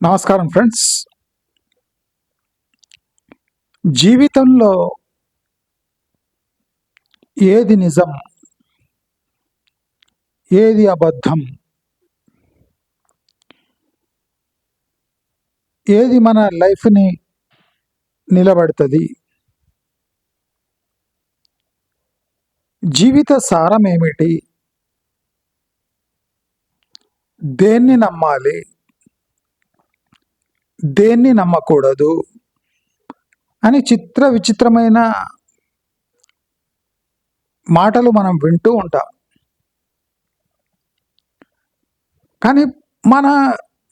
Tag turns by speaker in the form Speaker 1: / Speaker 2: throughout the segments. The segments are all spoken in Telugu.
Speaker 1: నమస్కారం ఫ్రెండ్స్. జీవితంలో ఏది నిజం ఏది అబద్ధం ఏది మన లైఫ్ని నిలబడుతుంది జీవిత సారం ఏమిటి దేన్ని నమ్మాలి దేన్ని నమ్మకూడదు అని చిత్ర విచిత్రమైన మాటలు మనం వింటూ ఉంటాం. కానీ మన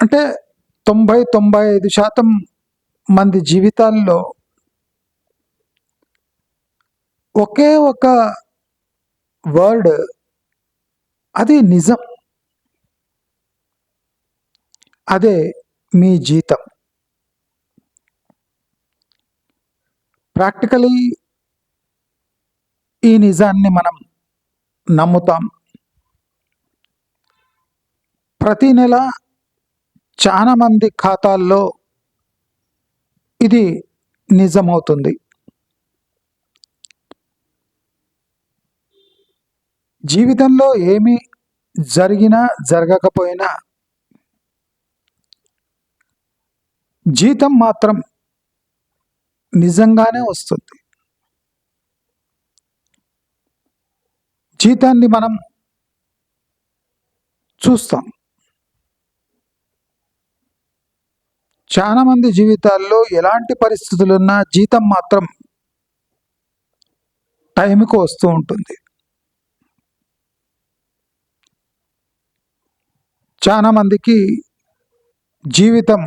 Speaker 1: అంటే తొంభై తొంభై ఐదు శాతం మంది జీవితాల్లో ఒకే ఒక వర్డ్ అది నిజం. అదే మీ జీతం. ప్రాక్టికలీ ఈ నిజాన్ని మనం నమ్ముతాం. ప్రతి నెల చాలా మంది ఖాతాల్లో ఇది నిజమవుతుంది. జీవితంలో ఏమి జరిగినా జరగకపోయినా జీతం మాత్రం నిజంగానే వస్తుంది. జీతాన్ని మనం చూస్తాం. చాలా మంది జీవితాల్లో ఎలాంటి పరిస్థితులున్నా జీతం మాత్రం టైంకు వస్తూ ఉంటుంది. చాలా మందికి జీవితం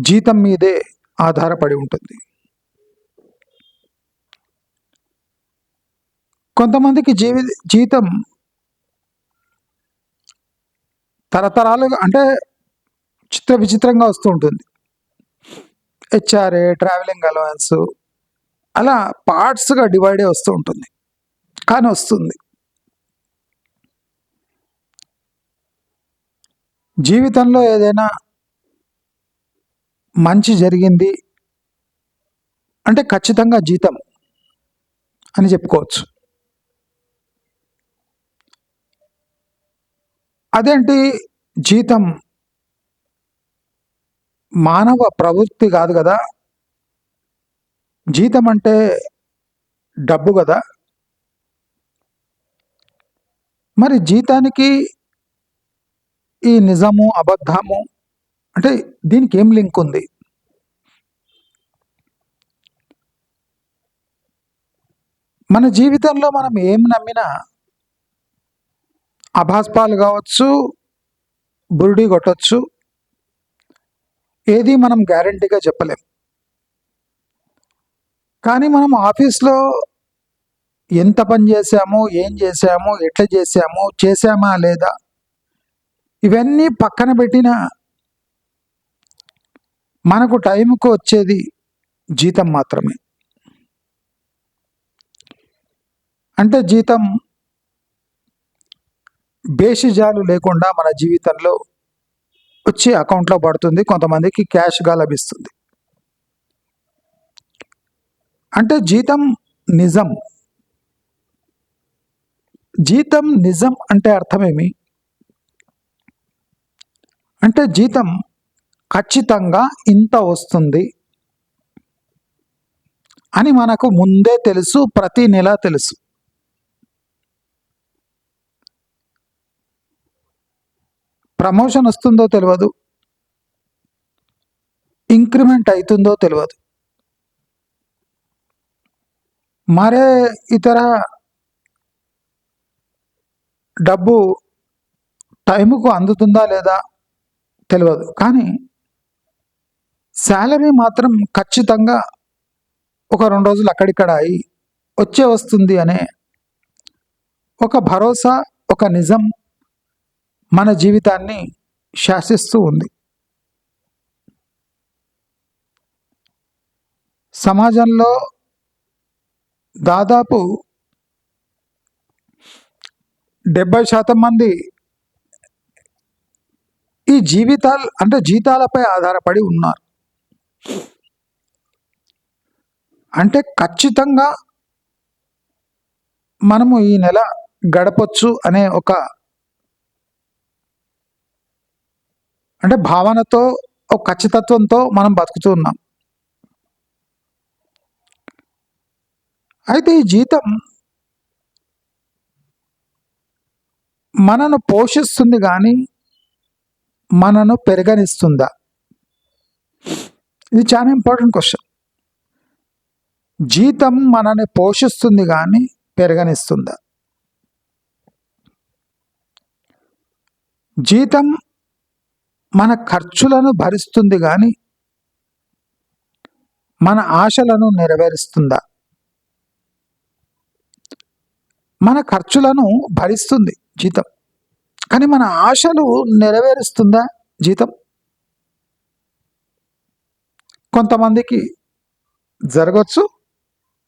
Speaker 1: జీతం మీదే ఆధారపడి ఉంటుంది. కొంతమందికి జీవి జీతం తరతరాలుగా అంటే చిత్ర విచిత్రంగా వస్తూ ఉంటుంది. హెచ్ఆర్ఏ ట్రావెలింగ్ అలవెన్స్ అలా పార్ట్స్గా డివైడ్ వస్తూ ఉంటుంది. కానీ వస్తుంది. జీవితంలో ఏదైనా మంచి జరిగింది అంటే ఖచ్చితంగా జీతం అని చెప్పుకోవచ్చు. అదేంటి? జీతం మానవ ప్రవృత్తి కాదు కదా. జీతం అంటే డబ్బు కదా. మరి జీతానికి ఈ నిజము అబద్ధము అంటే దీనికి ఏం లింక్ ఉంది మన జీవితంలో మనం ఏం నమ్మినా అభాస్పాలు కావచ్చు బురుడి కొట్టచ్చు ఏది మనం గ్యారంటీగా చెప్పలేం. కానీ మనం ఆఫీస్లో ఎంత పని చేసాము ఏం చేశాము ఎట్లా చేసాము చేసామా లేదా ఇవన్నీ పక్కన పెట్టిన మనకు టైంకు వచ్చేది జీతం మాత్రమే. అంటే జీతం బేషిజాలు లేకుండా మన జీవితంలో వచ్చి అకౌంట్లో పడుతుంది కొంతమందికి క్యాష్గా లభిస్తుంది. అంటే జీతం నిజం. జీతం నిజం అంటే అర్థమేమి? అంటే జీతం ఖచ్చితంగా ఇంత వస్తుంది అని మనకు ముందే తెలుసు ప్రతి నెల తెలుసు. ప్రమోషన్ వస్తుందో తెలియదు ఇంక్రిమెంట్ అవుతుందో తెలియదు మరే ఇతర డబ్బు టైంకు అందుతుందా లేదా తెలియదు కానీ శాలరీ మాత్రం ఖచ్చితంగా ఒక రెండు రోజులు అక్కడిక్కడ అయి వచ్చే వస్తుంది అనే ఒక భరోసా ఒక నిజం మన జీవితాన్ని శాసిస్తూ ఉంది. సమాజంలో దాదాపు డెబ్బై శాతం మంది ఈ జీవితాలు అంటే జీతాలపై ఆధారపడి ఉన్నారు. అంటే ఖచ్చితంగా మనము ఈ నెల గడపొచ్చు అనే ఒక అంటే భావనతో ఒక ఖచ్చితత్వంతో మనం బతుకుతూ ఉన్నాం. అయితే ఈ జీతం మనను పోషిస్తుంది కానీ మనను పెరగనిస్తుందా? ఇది చాలా ఇంపార్టెంట్ క్వశ్చన్ జీతం మనని పోషిస్తుంది కానీ పెరగనిస్తుందా? జీతం మన ఖర్చులను భరిస్తుంది కానీ మన ఆశలను నెరవేరుస్తుందా? మన ఖర్చులను భరిస్తుంది జీతం. కానీ మన ఆశలు నెరవేరుస్తుందా జీతం? కొంతమందికి జరగచ్చు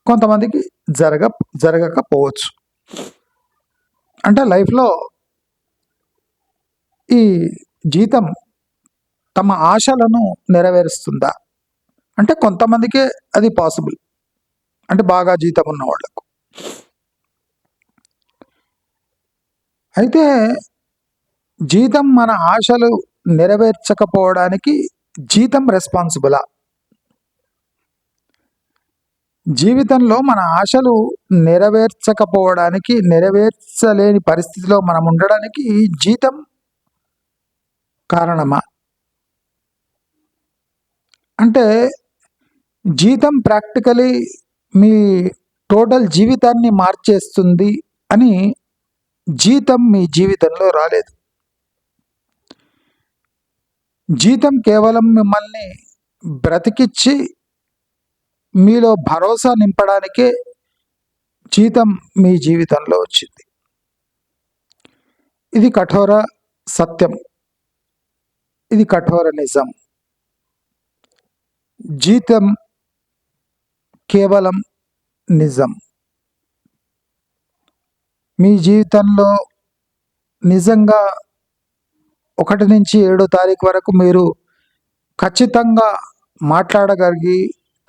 Speaker 1: కొంతమందికి జరగ జరగకపోవచ్చు. అంటే లైఫ్లో ఈ జీతం తమ ఆశలను నెరవేరుస్తుందా? అంటే కొంతమందికే అది పాసిబుల్. అంటే బాగా జీతం ఉన్న వాళ్ళకు. అయితే జీతం మన ఆశలు నెరవేర్చకపోవడానికి జీతం రెస్పాన్సిబులా? జీవితంలో మన ఆశలు నెరవేర్చకపోవడానికి నెరవేర్చలేని పరిస్థితిలో మనం ఉండడానికి జీతం కారణమా? అంటే జీతం ప్రాక్టికలీ మీ టోటల్ జీవితాన్ని మార్చేస్తుంది అని జీతం మీ జీవితంలో రాలేదు. జీతం కేవలం మిమ్మల్ని బ్రతికిచ్చి మీలో భరోసా నింపడానికే జీతం మీ జీవితంలో వచ్చింది. ఇది కఠోర సత్యం. ఇది కఠోర నిజం. జీతం కేవలం నిజం. మీ జీవితంలో నిజంగా ఒకటి నుంచి ఏడో తారీఖు వరకు మీరు ఖచ్చితంగా మాట్లాడగలిగి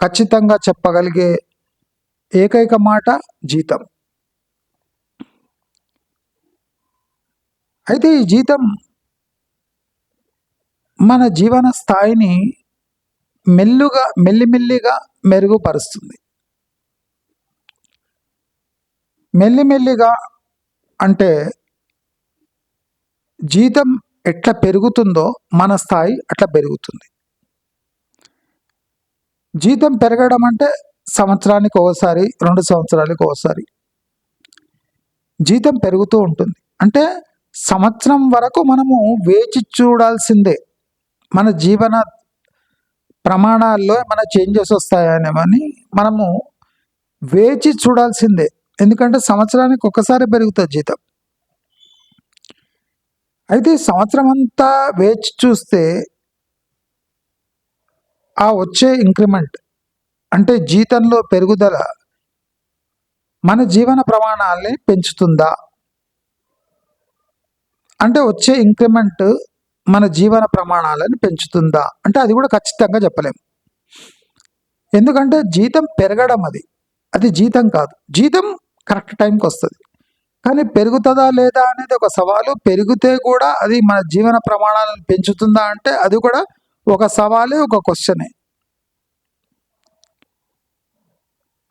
Speaker 1: ఖచ్చితంగా చెప్పగలిగే ఏకైక మాట జీతం. అయితే ఈ జీతం మన జీవన స్థాయిని మెల్లుగా మెల్లిమెల్లిగా మెరుగుపరుస్తుంది. మెల్లిమెల్లిగా అంటే జీతం ఎట్లా పెరుగుతుందో మన స్థాయి అట్లా పెరుగుతుంది. జీతం పెరగడం అంటే సంవత్సరానికి ఒకసారి రెండు సంవత్సరాలకు ఒకసారి. జీతం పెరుగుతూ ఉంటుంది. అంటే సంవత్సరం వరకు మనము వేచి చూడాల్సిందే. మన జీవన ప్రమాణాల్లో ఏమైనా చేంజెస్ వస్తాయనేమని మనము వేచి చూడాల్సిందే. ఎందుకంటే సంవత్సరానికి ఒక్కసారి పెరుగుతుంది జీతం. అయితే సంవత్సరం అంతా వేచి చూస్తే ఆ వచ్చే ఇంక్రిమెంట్ అంటే జీతంలో పెరుగుదల మన జీవన ప్రమాణాలని పెంచుతుందా? అంటే వచ్చే ఇంక్రిమెంట్ మన జీవన ప్రమాణాలను పెంచుతుందా? అంటే అది కూడా ఖచ్చితంగా చెప్పలేము ఎందుకంటే జీతం పెరగడం అది. అది జీతం కాదు. జీతం కరెక్ట్ టైంకి వస్తుంది. కానీ పెరుగుతుందా లేదా అనేది ఒక సవాలు. పెరిగితే కూడా అది మన జీవన ప్రమాణాలను పెంచుతుందా అంటే అది కూడా ఒక సవాలే ఒక క్వశ్చనే.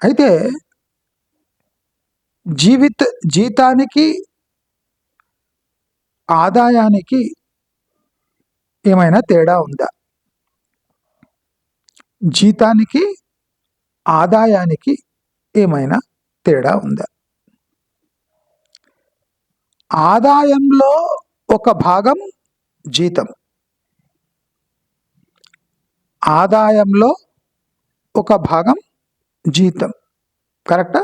Speaker 1: అయితే జీవిత జీతానికి ఆదాయానికి ఏమైనా తేడా ఉందా? జీతానికి ఆదాయానికి ఏమైనా తేడా ఉందా? ఆదాయంలో ఒక భాగం జీతం. ఆదాయంలో ఒక భాగం జీతం. కరెక్టా?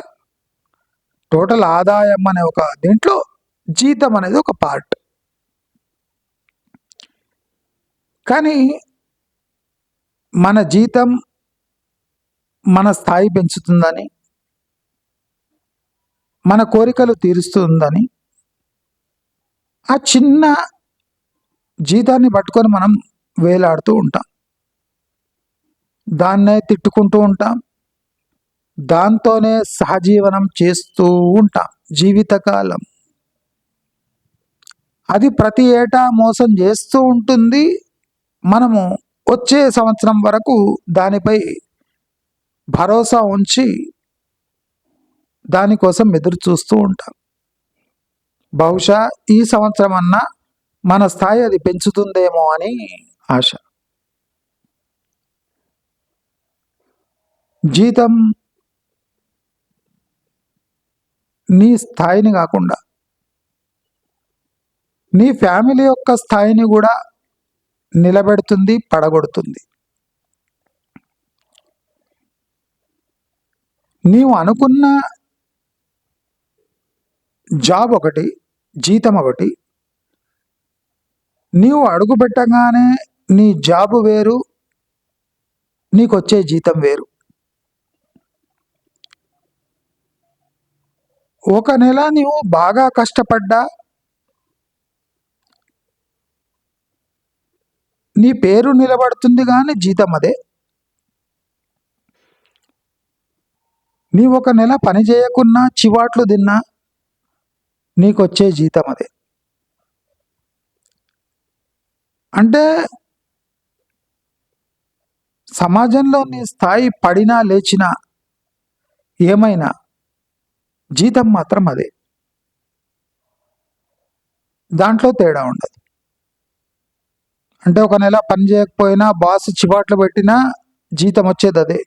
Speaker 1: టోటల్ ఆదాయం అనే ఒక దీంట్లో జీతం అనేది ఒక పార్ట్. కానీ మన జీతం మన స్థాయి పెంచుతుందని మన కోరికలు తీరుస్తుందని ఆ చిన్న జీతాన్ని పట్టుకొని మనం వేలాడుతూ ఉంటాం. దాన్నే తిట్టుకుంటూ ఉంటాం. దాంతోనే సహజీవనం చేస్తూ ఉంటాం జీవితకాలం. అది ప్రతి ఏటా మోసం చేస్తూ ఉంటుంది. మనము వచ్చే సంవత్సరం వరకు దానిపై భరోసా ఉంచి దానికోసం ఎదురు చూస్తూ ఉంటాం. బహుశా ఈ సంవత్సరం అన్నా మన స్థాయి అది పెంచుతుందేమో అని ఆశ. జీతం నీ స్థాయిని కాకుండా నీ ఫ్యామిలీ యొక్క స్థాయిని కూడా నిలబెడుతుంది పడగొడుతుంది. నీవు అనుకున్న జాబ్ ఒకటి జీతం ఒకటి నీవు అడుగుపెట్టగానే నీ జాబు వేరు నీకొచ్చే జీతం వేరు. ఒక నెల నీవు బాగా కష్టపడ్డా నీ పేరు నిలబడుతుంది కానీ జీతం అదే. నీ ఒక నెల పని చేయకున్నా చివాట్లు తిన్నా నీకు వచ్చే జీతం అదే. అంటే సమాజంలో నీ స్థాయి పడినా లేచినా ఏమైనా జీతం మాత్రం అదే. దాంట్లో తేడా ఉండదు. అంటే ఒక నెల పని చేయకపోయినా బాస్ చివాట్లు పెట్టినా జీతం వచ్చేది అదే.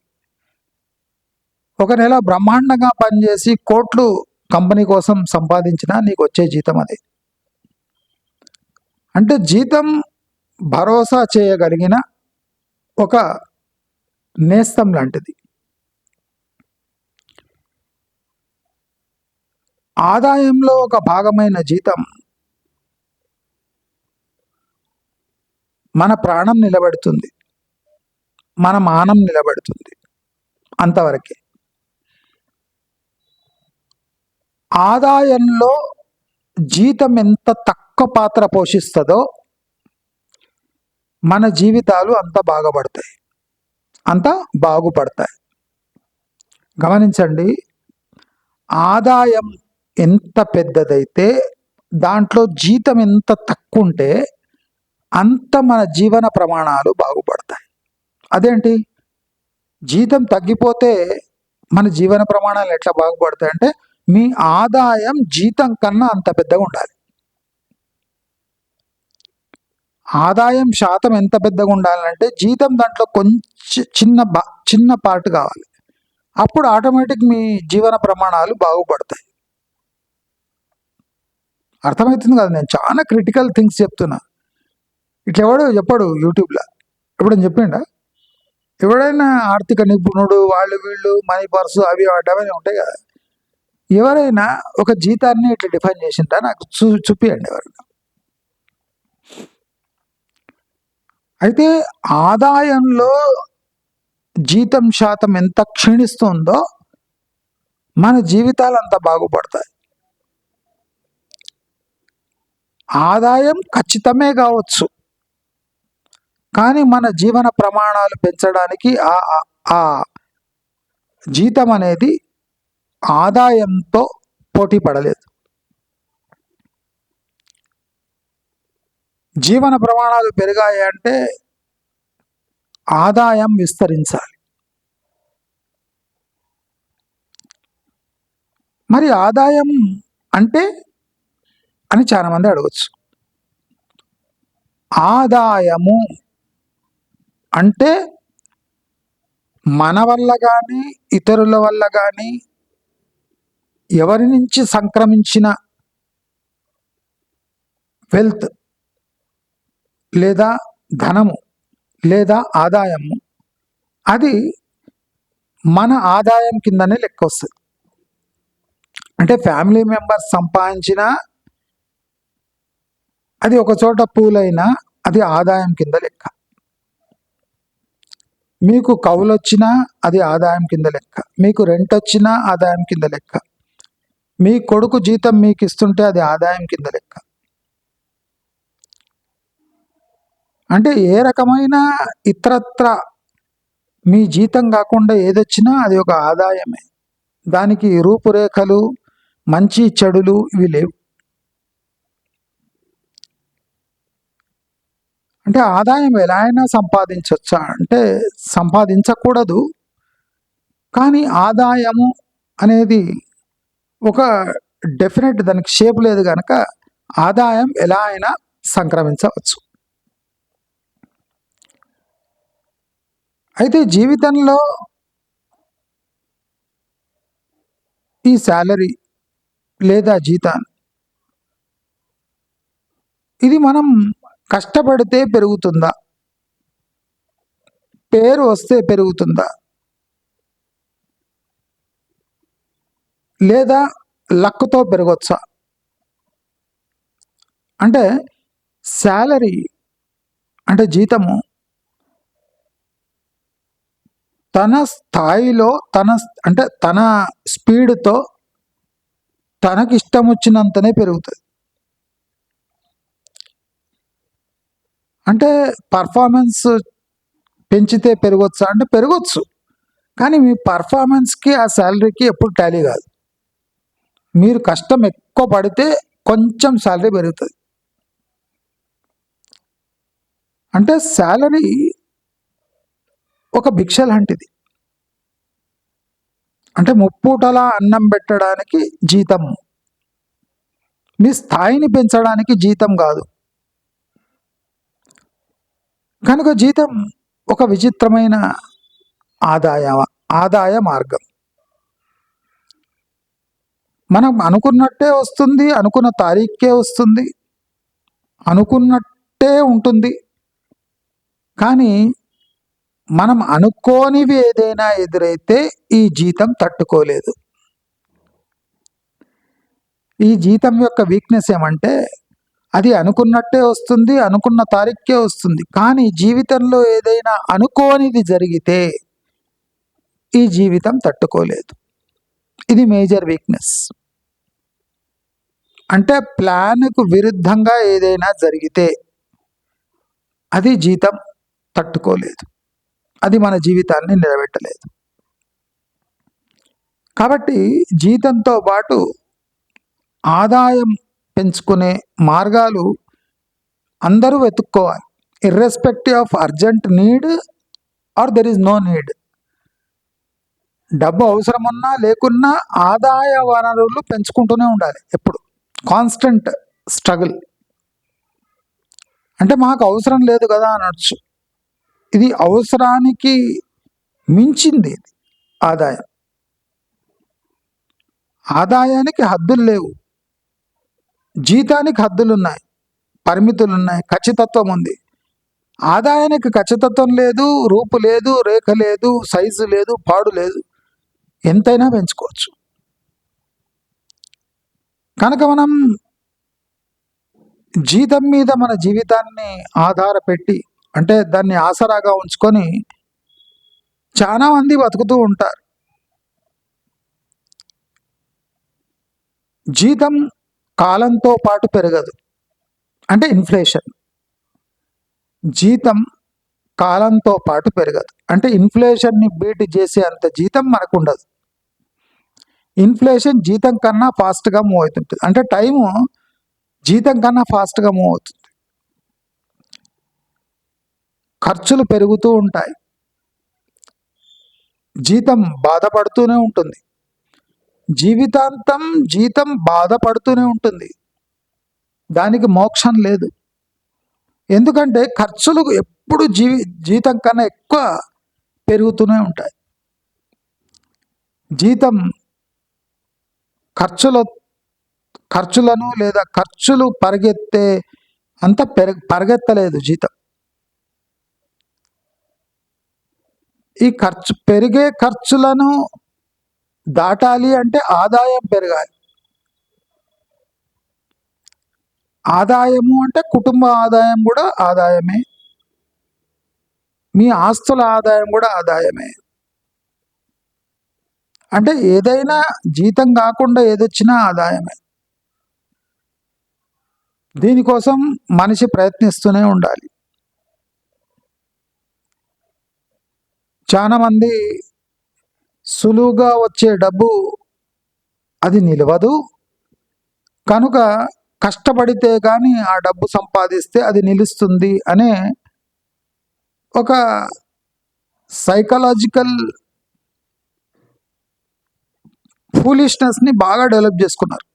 Speaker 1: ఒక నెల బ్రహ్మాండంగా పనిచేసి కోట్లు కంపెనీ కోసం సంపాదించినా నీకు వచ్చే జీతం అదే. అంటే జీతం భరోసా చేయగలిగిన ఒక నేస్తం లాంటిది. ఆదాయంలో ఒక భాగమైన జీతం మన ప్రాణం నిలబెడుతుంది. మన మానం నిలబెడుతుంది. అంతవరకే. ఆదాయంలో జీతం ఎంత తక్కువ పాత్ర పోషిస్తుందో మన జీవితాలు అంత బాగుపడతాయి. అంత బాగుపడతాయి. గమనించండి. ఆదాయం ఎంత పెద్దదైతే దాంట్లో జీతం ఎంత తక్కువ ఉంటే అంత మన జీవన ప్రమాణాలు బాగుపడతాయి. అదేంటి? జీతం తగ్గిపోతే మన జీవన ప్రమాణాలు ఎట్లా బాగుపడతాయి అంటే మీ ఆదాయం జీతం కన్నా అంత పెద్దగా ఉండాలి. ఆదాయం శాతం ఎంత పెద్దగా ఉండాలంటే జీతం దాంట్లో కొంచెం చిన్న బా చిన్న పార్ట్ కావాలి. అప్పుడు ఆటోమేటిక్ మీ జీవన ప్రమాణాలు బాగుపడతాయి. అర్థమవుతుంది కదా నేను చాలా క్రిటికల్ థింగ్స్ చెప్తున్నా. ఇట్లా ఎవడో చెప్పాడు యూట్యూబ్లో ఎప్పుడని చెప్పిండా? ఎవడైనా ఆర్థిక నిపుణుడు వాళ్ళు వీళ్ళు మనీ పర్సు అవి అవన్నీ ఉంటాయి కదా. ఎవరైనా ఒక జీతాన్ని ఇట్లా డిఫైన్ చేసిందా నాకు చూ చూపియండి ఎవరైనా. అయితే ఆదాయంలో జీతం శాతం ఎంత క్షీణిస్తుందో మన జీవితాలు అంత బాగుపడతాయి. ఆదాయం ఖచ్చితమే కావచ్చు. కానీ మన జీవన ప్రమాణాలు పెంచడానికి ఆ ఆ- జీతం అనేది ఆదాయంతో పోటీ పడలేదు. జీవన ప్రమాణాలు పెరిగాయి అంటే ఆదాయం విస్తరించాలి. మరి ఆదాయం అంటే అని చాలా మంది అడగచ్చు. ఆదాయము అంటే మన వల్ల కానీ ఇతరుల వల్ల కానీ ఎవరి నుంచి సంక్రమించిన వెల్త్ లేదా ధనము లేదా ఆదాయము అది మన ఆదాయం కిందనే లెక్క వస్తుంది. అంటే ఫ్యామిలీ మెంబర్స్ సంపాదించిన అది ఒక చోట పూలైనా అది ఆదాయం కింద లెక్క. మీకు కవులు వచ్చినా అది ఆదాయం కింద లెక్క. మీకు రెంట్ వచ్చినా ఆదాయం కింద లెక్క. మీ కొడుకు జీతం మీకు ఇస్తుంటే అది ఆదాయం కింద లెక్క. అంటే ఏ రకమైన ఇతరత్ర మీ జీతం కాకుండా ఏదొచ్చినా అది ఒక ఆదాయమే. దానికి రూపురేఖలు మంచి చెడులు ఇవి లేవు. అంటే ఆదాయం ఎలా అయినా సంపాదించవచ్చా అంటే సంపాదించకూడదు. కానీ ఆదాయము అనేది ఒక డెఫినెట్ దానికి షేప్ లేదు కనుక ఆదాయం ఎలా అయినా సంక్రమించవచ్చు. అయితే జీవితంలో ఈ శాలరీ లేదా జీతాన్ని ఇది మనం కష్టపడితే పెరుగుతుందా? పేరు వస్తే పెరుగుతుందా? లేదా లక్తో పెరగచ్చా? అంటే శాలరీ అంటే జీతము తన స్థాయిలో తన అంటే తన స్పీడ్తో తనకిష్టం వచ్చినంతనే పెరుగుతుంది అంటే పర్ఫార్మెన్స్ పెంచితే పెరగొచ్చా అంటే పెరగొచ్చు. కానీ మీ పర్ఫార్మెన్స్కి ఆ శాలరీకి ఎప్పుడు టాలీ కాదు. మీరు కష్టం ఎక్కువ పడితే కొంచెం శాలరీ పెరుగుతుంది. అంటే శాలరీ ఒక భిక్ష లాంటిది. అంటే ముప్పూటల అన్నం పెట్టడానికి జీతం. మీ స్థాయిని పెంచడానికి జీతం కాదు. కనుక జీతం ఒక విచిత్రమైన ఆదాయ ఆదాయ మార్గం. మనం అనుకున్నట్టే వస్తుంది అనుకున్న తారీఖే వస్తుంది అనుకున్నట్టే ఉంటుంది. కానీ మనం అనుకోనివి ఏదైనా ఎదురైతే ఈ జీతం తట్టుకోలేదు. ఈ జీతం యొక్క వీక్నెస్ ఏమంటే అది అనుకున్నట్టే వస్తుంది అనుకున్న తారీఖే వస్తుంది. కానీ జీవితంలో ఏదైనా అనుకోనిది జరిగితే ఈ జీవితం తట్టుకోలేదు. ఇది మేజర్ వీక్నెస్. అంటే ప్లాన్కు విరుద్ధంగా ఏదైనా జరిగితే అది జీతం తట్టుకోలేదు. అది మన జీవితాన్ని నిలబెట్టలేదు. కాబట్టి జీతంతో పాటు ఆదాయం పెంచుకునే మార్గాలు అందరూ వెతుక్కోవాలి. Irrespective of urgent need or there is no need డబ్బు అవసరం ఉన్నా లేకున్నా ఆదాయ వనరులు పెంచుకుంటూనే ఉండాలి ఎప్పుడు. కాన్స్టెంట్ స్ట్రగుల్ అంటే మాకు అవసరం లేదు కదా అనొచ్చు. ఇది అవసరానికి మించింది ఆదాయం. ఆదాయానికి హద్దులు లేవు. జీతానికి హద్దులు ఉన్నాయి పరిమితులు ఉన్నాయి ఖచ్చితత్వం ఉంది ఆదాయానికి ఖచ్చితత్వం లేదు రూపు లేదు రేఖ లేదు సైజు లేదు పాడు లేదు. ఎంతైనా పెంచుకోవచ్చు. కనుక మనం జీతం మీద మన జీవితాన్ని ఆధారపెట్టి అంటే దాన్ని ఆసరాగా ఉంచుకొని చాలా మంది బతుకుతూ ఉంటారు. జీతం కాలంతో పాటు పెరగదు. అంటే ఇన్ఫ్లేషన్. జీతం కాలంతో పాటు పెరగదు. అంటే ఇన్ఫ్లేషన్ని బీట్ చేసే అంత జీతం మనకు ఉండదు ఇన్ఫ్లేషన్ జీతం కన్నా ఫాస్ట్గా మూవ్ అవుతుంటుంది. అంటే టైము జీతం కన్నా ఫాస్ట్గా మూవ్ అవుతుంది. ఖర్చులు పెరుగుతూ ఉంటాయి. జీతం బాధపడుతూనే ఉంటుంది. జీవితాంతం జీతం బాధపడుతూనే ఉంటుంది. దానికి మోక్షం లేదు. ఎందుకంటే ఖర్చులు ఎప్పుడు జీవి జీతం కన్నా ఎక్కువ పెరుగుతూనే ఉంటాయి. జీతం ఖర్చుల ఖర్చులను లేదా ఖర్చులు పరిగెత్తే అంత పెరగ పరిగెత్తలేదు జీతం. ఈ ఖర్చు పెరిగే ఖర్చులను దాటాలి అంటే ఆదాయం పెరగాలి. ఆదాయము అంటే కుటుంబ ఆదాయం కూడా ఆదాయమే. మీ ఆస్తుల ఆదాయం కూడా ఆదాయమే. అంటే ఏదైనా జీతం కాకుండా ఏదొచ్చినా ఆదాయమే. దీనికోసం మనిషి ప్రయత్నిస్తూనే ఉండాలి. చాలామంది సులువుగా వచ్చే డబ్బు అది నిలవదు. కనుక కష్టపడితే కానీ ఆ డబ్బు సంపాదిస్తే అది నిలుస్తుంది అనే ఒక సైకలాజికల్ ఫూలిష్నెస్ని బాగా డెవలప్ చేసుకున్నారు.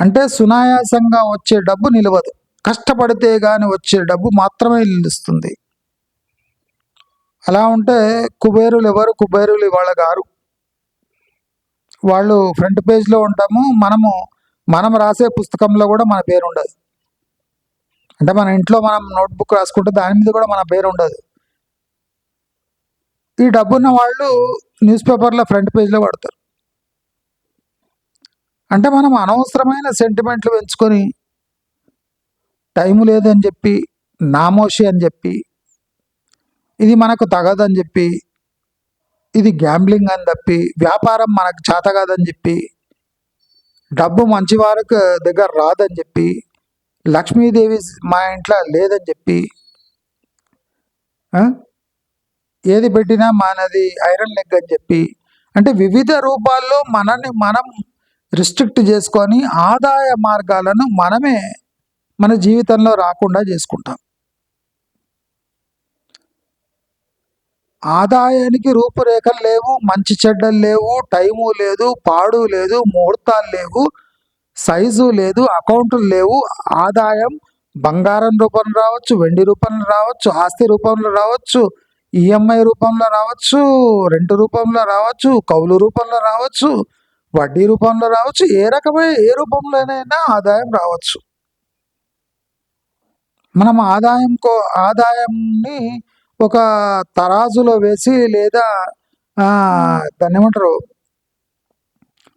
Speaker 1: అంటే సునాయాసంగా వచ్చే డబ్బు నిలవదు. కష్టపడితే కానీ వచ్చే డబ్బు మాత్రమే నిలుస్తుంది. అలా ఉంటే కుబేరులు ఎవరు? కుబేరులు ఇవాళ గారు. వాళ్ళు ఫ్రంట్ పేజ్లో ఉంటాము. మనము మనం రాసే పుస్తకంలో కూడా మన పేరు ఉండదు. అంటే మన ఇంట్లో మనం నోట్బుక్ రాసుకుంటే దాని మీద కూడా మన పేరు ఉండదు. ఈ డబ్బున్న వాళ్ళు న్యూస్ పేపర్లో ఫ్రంట్ పేజ్లో పడతారు అంటే మనం అనవసరమైన సెంటిమెంట్లు పెంచుకొని టైం లేదని చెప్పి నామోషి అని చెప్పి ఇది మనకు తగదని చెప్పి ఇది గ్యాంబ్లింగ్ అని తప్పి వ్యాపారం మనకు చేత కాదని చెప్పి డబ్బు మంచి వారికి దగ్గర రాదని చెప్పి లక్ష్మీదేవి మా ఇంట్లో లేదని చెప్పి ఏది పెట్టినా మనది ఐరన్ లెగ్ అని చెప్పి అంటే వివిధ రూపాల్లో మనల్ని మనం రిస్ట్రిక్ట్ చేసుకొని ఆదాయ మార్గాలను మనమే మన జీవితంలో రాకుండా చేసుకుంటాం. ఆదాయానికి రూపురేఖలు లేవు మంచి చెడ్డలు లేవు టైము లేదు పాడు లేదు ముహూర్తాలు లేవు సైజు లేదు అకౌంట్లు లేవు ఆదాయం బంగారం రూపంలో రావచ్చు వెండి రూపంలో రావచ్చు ఆస్తి రూపంలో రావచ్చు ఈఎంఐ రూపంలో రావచ్చు రెంట్ రూపంలో రావచ్చు కౌలు రూపంలో రావచ్చు వడ్డీ రూపంలో రావచ్చు ఏ రకమైన ఏ రూపంలోనైనా ఆదాయం రావచ్చు. మనం ఆదాయం కో ఆదాయంని ఒక తరాజులో వేసి లేదా దాన్ని ఏమంటారు?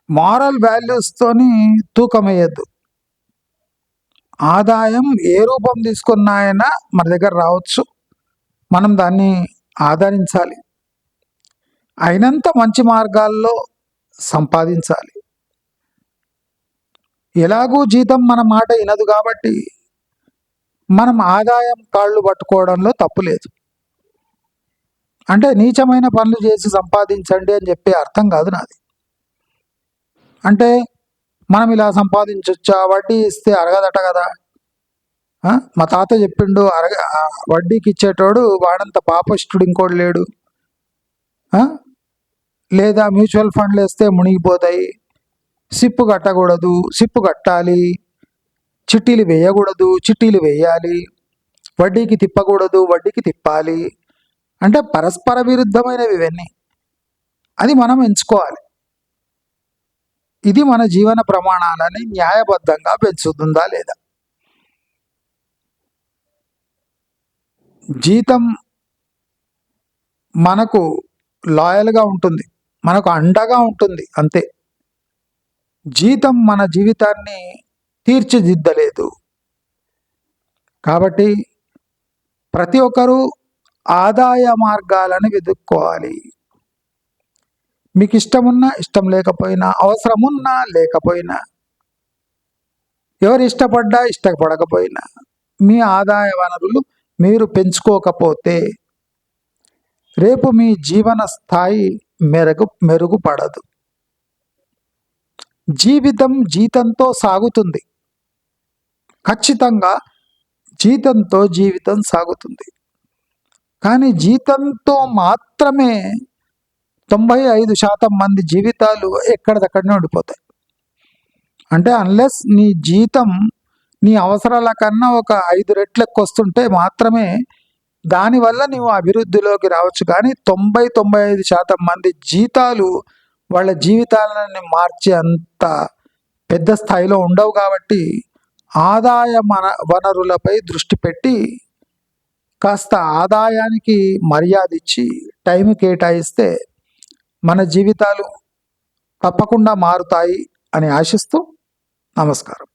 Speaker 1: మారల్ వాల్యూస్తోని తూకం వేయద్దు ఆదాయం ఏ రూపం తీసుకున్నాయనా మన దగ్గర రావచ్చు. మనం దాన్ని ఆదరించాలి. అయినంత మంచి మార్గాల్లో సంపాదించాలి. ఎలాగూ జీతం మన మాట వినదు కాబట్టి మనం ఆదాయం కాళ్ళు పట్టుకోవడంలో తప్పు లేదు. అంటే నీచమైన పనులు చేసి సంపాదించండి అని చెప్పే అర్థం కాదు నాది. అంటే మనం ఇలా సంపాదించొచ్చా? వడ్డీ ఇస్తే అరగదట కదా. మా తాత చెప్పిండు అరగ వడ్డీకి ఇచ్చేటోడు వాడంత పాపష్టుడు ఇంకోడు లేడు. లేదా మ్యూచువల్ ఫండ్లు వేస్తే మునిగిపోతాయి. సిప్పు కట్టకూడదు సిప్పు కట్టాలి. చిట్టీలు వేయకూడదు చిట్టీలు వేయాలి. వడ్డీకి తిప్పకూడదు వడ్డీకి తిప్పాలి. అంటే పరస్పర విరుద్ధమైనవి ఇవన్నీ. అది మనం ఎంచుకోవాలి. ఇది మన జీవన ప్రమాణాలని న్యాయబద్ధంగా పెంచుతుందా లేదా? జీతం మనకు లాయల్గా ఉంటుంది. మనకు అండగా ఉంటుంది అంతే. జీతం మన జీవితాన్ని తీర్చిదిద్దలేదు. కాబట్టి ప్రతి ఒక్కరూ ఆదాయ మార్గాలను వెతుక్కోవాలి. మీకు ఇష్టమున్నా ఇష్టం లేకపోయినా అవసరమున్నా లేకపోయినా ఎవరు ఇష్టపడ్డా ఇష్టపడకపోయినా మీ ఆదాయ వనరులు మీరు పెంచుకోకపోతే రేపు మీ జీవన స్థాయి మెరుగు మెరుగుపడదు. జీవితం జీతంతో సాగుతుంది. ఖచ్చితంగా జీతంతో జీవితం సాగుతుంది. కానీ జీతంతో మాత్రమే తొంభై ఐదు శాతం మంది జీవితాలు ఎక్కడిదక్కడనే ఉండిపోతాయి. అంటే అన్లెస్ నీ జీతం నీ అవసరాల కన్నా ఒక ఐదు రెట్లకు వస్తుంటే మాత్రమే దానివల్ల నీవు అభివృద్ధిలోకి రావచ్చు. కానీ తొంభై తొంభై ఐదు శాతం మంది జీతాలు వాళ్ళ జీవితాలను మార్చే అంత పెద్ద స్థాయిలో ఉండవు కాబట్టి ఆదాయ మన వనరులపై దృష్టి పెట్టి కాస్త ఆదాయానికి మర్యాద ఇచ్చి టైం కేటాయిస్తే మన జీవితాలు తప్పకుండా మారుతాయి అని ఆశిస్తూ నమస్కారం.